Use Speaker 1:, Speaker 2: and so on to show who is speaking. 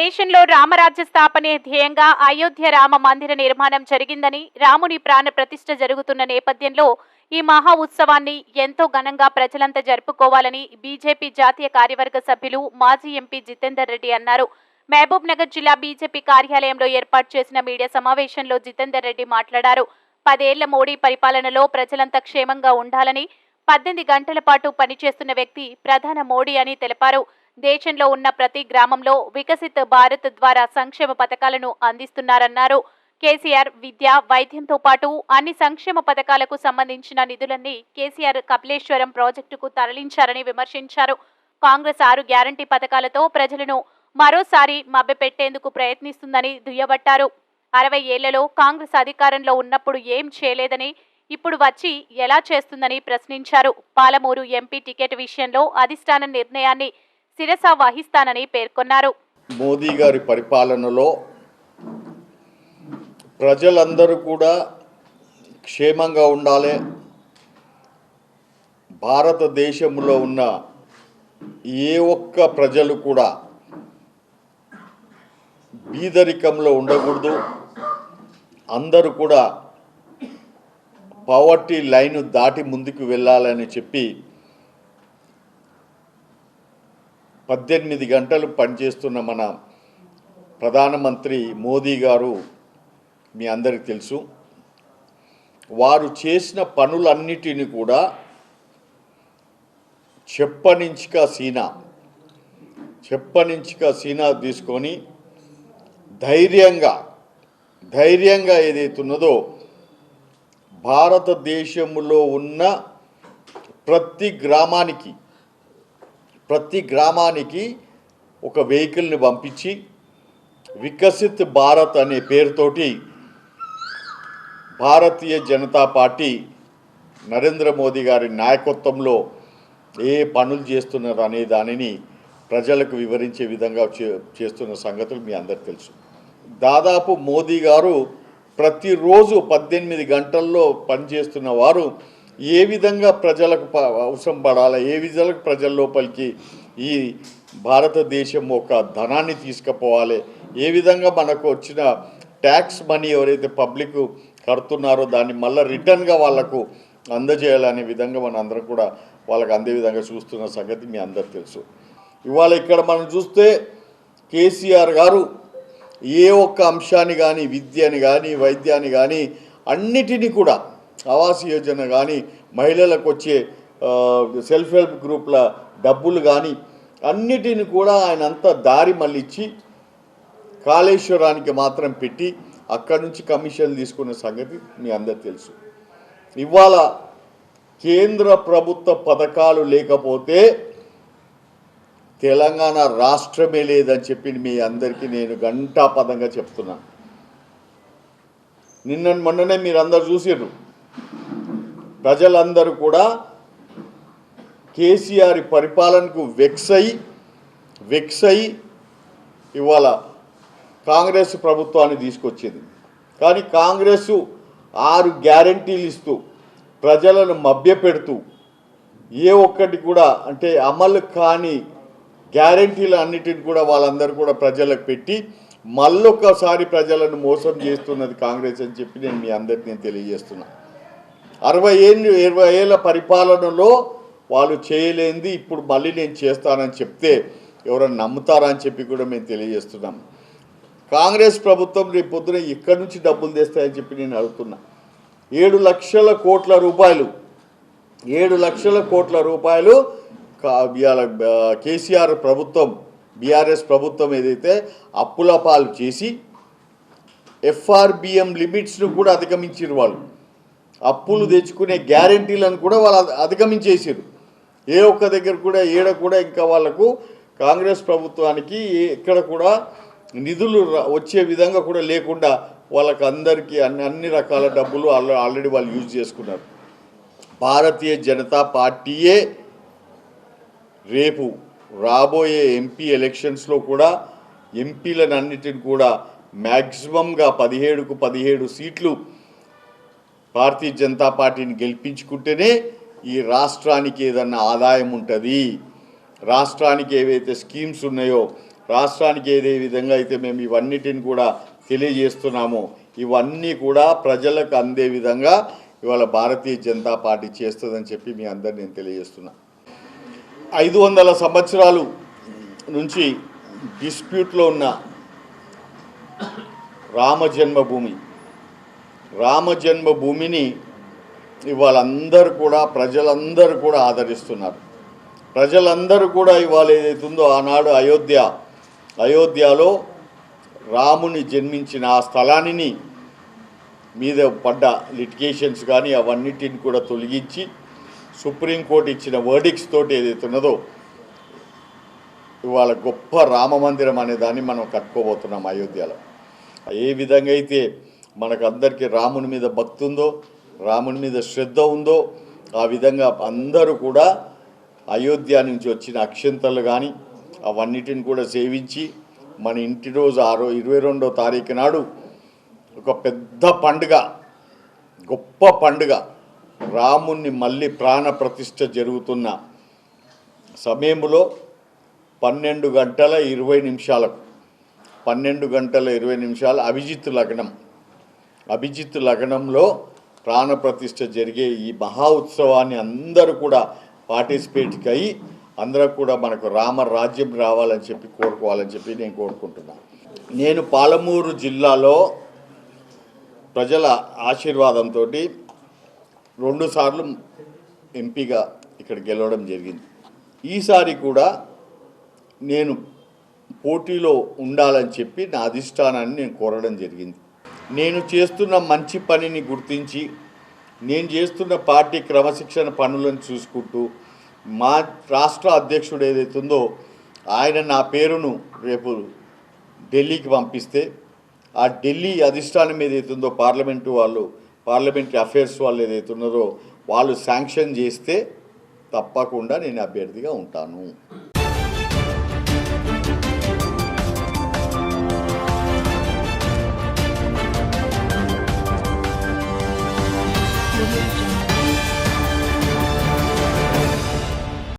Speaker 1: దేశంలో రామరాజ్య స్థాపనే ధ్యేయంగా అయోధ్య రామ మందిర నిర్మాణం జరిగిందని రాముని ప్రాణ ప్రతిష్ఠ జరుగుతున్న నేపథ్యంలో ఈ మహా ఉత్సవాన్ని ఎంతో ఘనంగా ప్రజలంతా జరుపుకోవాలని బీజేపీ జాతీయ కార్యవర్గ సభ్యులు మాజీ ఎంపీ జితేందర్ రెడ్డి అన్నారు. మహబూబ్ నగర్ జిల్లా బీజేపీ కార్యాలయంలో ఏర్పాటు చేసిన మీడియా సమావేశంలో జితేందర్ రెడ్డి మాట్లాడారు. పదేళ్ళ మోడీ పరిపాలనలో ప్రజలంతా క్షేమంగా ఉండాలని పద్దెనిమిది గంటల పాటు పనిచేస్తున్న వ్యక్తి ప్రధాన మోడీ అని తెలిపారు. దేశంలో ఉన్న ప్రతి గ్రామంలో వికసిత్ భారత్ ద్వారా సంక్షేమ పథకాలను అందిస్తున్నారన్నారు. కేసీఆర్ విద్య వైద్యంతో పాటు అన్ని సంక్షేమ పథకాలకు సంబంధించిన నిధులన్నీ కేసీఆర్ కపిలేశ్వరం ప్రాజెక్టుకు తరలించారని విమర్శించారు. కాంగ్రెస్ ఆరు గ్యారంటీ పథకాలతో ప్రజలను మరోసారి మభ్యపెట్టేందుకు ప్రయత్నిస్తుందని దుయ్యబట్టారు. అరవై ఏళ్ళలో కాంగ్రెస్ అధికారంలో ఉన్నప్పుడు ఏం చేయలేదని ఇప్పుడు వచ్చి ఎలా చేస్తుందని ప్రశ్నించారు. పాలమూరు ఎంపీ టికెట్ విషయంలో అధిష్టానం నిర్ణయాన్ని శిరస వహిస్తానని పేర్కొన్నారు.
Speaker 2: మోదీ గారి పరిపాలనలో ప్రజలందరూ కూడా క్షేమంగా ఉండాలి. భారతదేశంలో ఉన్న ఏ ఒక్క ప్రజలు కూడా బీదరికంలో ఉండకూడదు. అందరూ కూడా పవర్టీ లైన్ దాటి ముందుకు వెళ్ళాలని చెప్పి పద్దెనిమిది గంటలు పనిచేస్తున్న మన ప్రధానమంత్రి మోదీ గారు మీ అందరికి తెలుసు. వారు చేసిన పనులన్నిటిని కూడా చెప్పనించిక సీనా చెప్పనించిక సీనా తీసుకొని ధైర్యంగా ధైర్యంగా ఏదైతున్నదో భారతదేశంలో ఉన్న ప్రతి గ్రామానికి ప్రతి గ్రామానికి ఒక వెహికల్ని పంపించి వికసిత్ భారత్ అనే పేరుతోటి భారతీయ జనతా పార్టీ నరేంద్ర మోదీ గారి నాయకత్వంలో ఏ పనులు చేస్తున్నారు అనే దానిని ప్రజలకు వివరించే విధంగా చే- చేస్తున్న సంగతులు మీ అందరికి తెలుసు. దాదాపు మోదీ గారు ప్రతిరోజు పద్దెనిమిది గంటల్లో పనిచేస్తున్న వారు ఏ విధంగా ప్రజలకు ప- అవసరం పడాలి? ఏ విధంగా ప్రజల లోపలికి ఈ భారతదేశం ఒక ధనాన్ని తీసుకుపోవాలి? ఏ విధంగా మనకు వచ్చిన ట్యాక్స్ మనీ ఎవరైతే పబ్లిక్ కడుతున్నారో దాన్ని మళ్ళీ రిటర్న్గా వాళ్ళకు అందజేయాలనే విధంగా మన అందరం కూడా వాళ్ళకి అందే విధంగా చూస్తున్న సంగతి మీ అందరు తెలుసు. ఇవాళ ఇక్కడ మనం చూస్తే కేసీఆర్ గారు ఏ ఒక్క అంశాన్ని కానీ విద్యని కానీ వైద్యాన్ని కానీ అన్నిటినీ కూడా ఆవాస్ యోజన కానీ మహిళలకు వచ్చే సెల్ఫ్ హెల్ప్ గ్రూప్ల డబ్బులు కానీ అన్నిటిని కూడా ఆయన అంతా దారి మళ్ళిచ్చి కాళేశ్వరానికి మాత్రం పెట్టి అక్కడి నుంచి కమిషన్ తీసుకున్న సంగతి మీ అందరు తెలుసు. ఇవాళ కేంద్ర ప్రభుత్వ పథకాలు లేకపోతే తెలంగాణ రాష్ట్రమే లేదని చెప్పి మీ అందరికీ నేను గంటాపదంగా చెప్తున్నాను నిన్న మొన్ననే మీరు అందరు చూసిర్రు. ప్రజలందరూ కూడా కేసీఆర్ పరిపాలనకు వెక్స్ అయి వెక్స్ అయి ఇవాళ కాంగ్రెస్ ప్రభుత్వాన్ని తీసుకొచ్చింది. కానీ కాంగ్రెస్ ఆరు గ్యారంటీలు ఇస్తూ ప్రజలను మభ్యపెడుతూ ఏ ఒక్కటి కూడా అంటే అమలు కాని గ్యారంటీలు అన్నిటిని కూడా వాళ్ళందరూ కూడా ప్రజలకు పెట్టి మళ్ళొక్కసారి ప్రజలను మోసం చేస్తున్నది కాంగ్రెస్ అని చెప్పి నేను మీ అందరికి నేను తెలియజేస్తున్నా. అరవై ఏళ్ళు ఇరవై ఏళ్ళ పరిపాలనలో వాళ్ళు చేయలేంది ఇప్పుడు మళ్ళీ నేను చేస్తానని చెప్తే ఎవరైనా నమ్ముతారా అని చెప్పి కూడా మేము తెలియజేస్తున్నాం. కాంగ్రెస్ ప్రభుత్వం రేపు పొద్దున ఇక్కడి నుంచి డబ్బులు తెస్తాయని చెప్పి నేను అడుగుతున్నా. ఏడు లక్షల కోట్ల రూపాయలు ఏడు లక్షల కోట్ల రూపాయలు కేసీఆర్ ప్రభుత్వం బీఆర్ఎస్ ప్రభుత్వం ఏదైతే అప్పుల పాలు చేసి ఎఫ్ఆర్బిఎం లిమిట్స్ను కూడా అధిగమించారు వాళ్ళు. అప్పులు తెచ్చుకునే గ్యారంటీలను కూడా వాళ్ళు అధిగమించేసారు ఏ ఒక్క దగ్గర కూడా ఏడ కూడా ఇంకా వాళ్ళకు కాంగ్రెస్ ప్రభుత్వానికి ఇక్కడ ఎక్కడ కూడా నిధులు వచ్చే విధంగా కూడా లేకుండా వాళ్ళకి అందరికీ అన్ని అన్ని రకాల డబ్బులు ఆల్రెడీ వాళ్ళు యూజ్ చేసుకున్నారు. భారతీయ జనతా పార్టీయే రేపు రాబోయే ఎంపీ ఎలక్షన్స్లో కూడా ఎంపీలను అన్నిటిని కూడా మ్యాక్సిమంగా పదిహేడుకు పదిహేడు సీట్లు భారతీయ జనతా పార్టీని గెలిపించుకుంటేనే ఈ రాష్ట్రానికి ఏదన్నా ఆదాయం ఉంటుంది. రాష్ట్రానికి ఏవైతే స్కీమ్స్ ఉన్నాయో రాష్ట్రానికి ఏదే విధంగా అయితే మేము ఇవన్నిటిని కూడా తెలియజేస్తున్నామో ఇవన్నీ కూడా ప్రజలకు అందే విధంగా ఇవాళ భారతీయ జనతా పార్టీ చేస్తుందని చెప్పి మీ అందరిని నేను తెలియజేస్తున్నా. ఐదు వందల సంవత్సరాలు నుంచి డిస్ప్యూట్లో ఉన్న రామ జన్మభూమి రామజన్మభూమిని ఇవాళ కూడా ప్రజలందరూ కూడా ఆదరిస్తున్నారు. ప్రజలందరూ కూడా ఇవాళ ఏదైతుందో ఆనాడు అయోధ్య అయోధ్యలో రాముని జన్మించిన ఆ స్థలాన్ని మీద పడ్డ లిటిగేషన్స్ కానీ అవన్నిటిని కూడా తొలగించి సుప్రీంకోర్టు ఇచ్చిన వర్డిక్స్ తోటి ఏదైతే ఉన్నదో ఇవాళ గొప్ప రామ మందిరం అనే దాన్ని మనం కట్టుకోబోతున్నాం అయోధ్యలో. ఏ విధంగా అయితే మనకందరికీ రాముని మీద భక్తి ఉందో రాముని మీద శ్రద్ధ ఉందో ఆ విధంగా అందరూ కూడా అయోధ్య నుంచి వచ్చిన అక్షంతలు కానీ అవన్నిటిని కూడా సేవించి మన ఇంటి రోజు ఆరో ఇరవై రెండో తారీఖు నాడు ఒక పెద్ద పండుగ గొప్ప పండుగ రాముణ్ణి మళ్ళీ ప్రాణ ప్రతిష్ఠ జరుగుతున్న సమయంలో పన్నెండు గంటల ఇరవై నిమిషాలకు పన్నెండు గంటల ఇరవై నిమిషాలు అభిజిత్ లగ్నం. అభిజిత్ లగ్నంలో ప్రాణప్రతిష్ఠ జరిగే ఈ మహా ఉత్సవాన్ని అందరూ కూడా పార్టిసిపేట్ అయ్యి అందరూ కూడా మనకు రామ రాజ్యం రావాలని చెప్పి కోరుకోవాలని చెప్పి నేను కోరుకుంటున్నాను నేను పాలమూరు జిల్లాలో ప్రజల ఆశీర్వాదంతో రెండుసార్లు ఎంపీగా ఇక్కడ గెలవడం జరిగింది. ఈసారి కూడా నేను పోటీలో ఉండాలని చెప్పి నా అధిష్టానాన్ని నేను కోరడం జరిగింది. నేను చేస్తున్న మంచి పనిని గుర్తించి నేను చేస్తున్న పార్టీ క్రమశిక్షణ పనులను చూసుకుంటూ మా రాష్ట్ర అధ్యక్షుడు ఏదైతుందో ఆయన నా పేరును రేపు ఢిల్లీకి పంపిస్తే ఆ ఢిల్లీ అధిష్టానం ఏదైతుందో పార్లమెంటు వాళ్ళు పార్లమెంటరీ అఫైర్స్ వాళ్ళు ఏదైతే ఉన్నదో వాళ్ళు శాంక్షన్ చేస్తే తప్పకుండా నేను అభ్యర్థిగా ఉంటాను.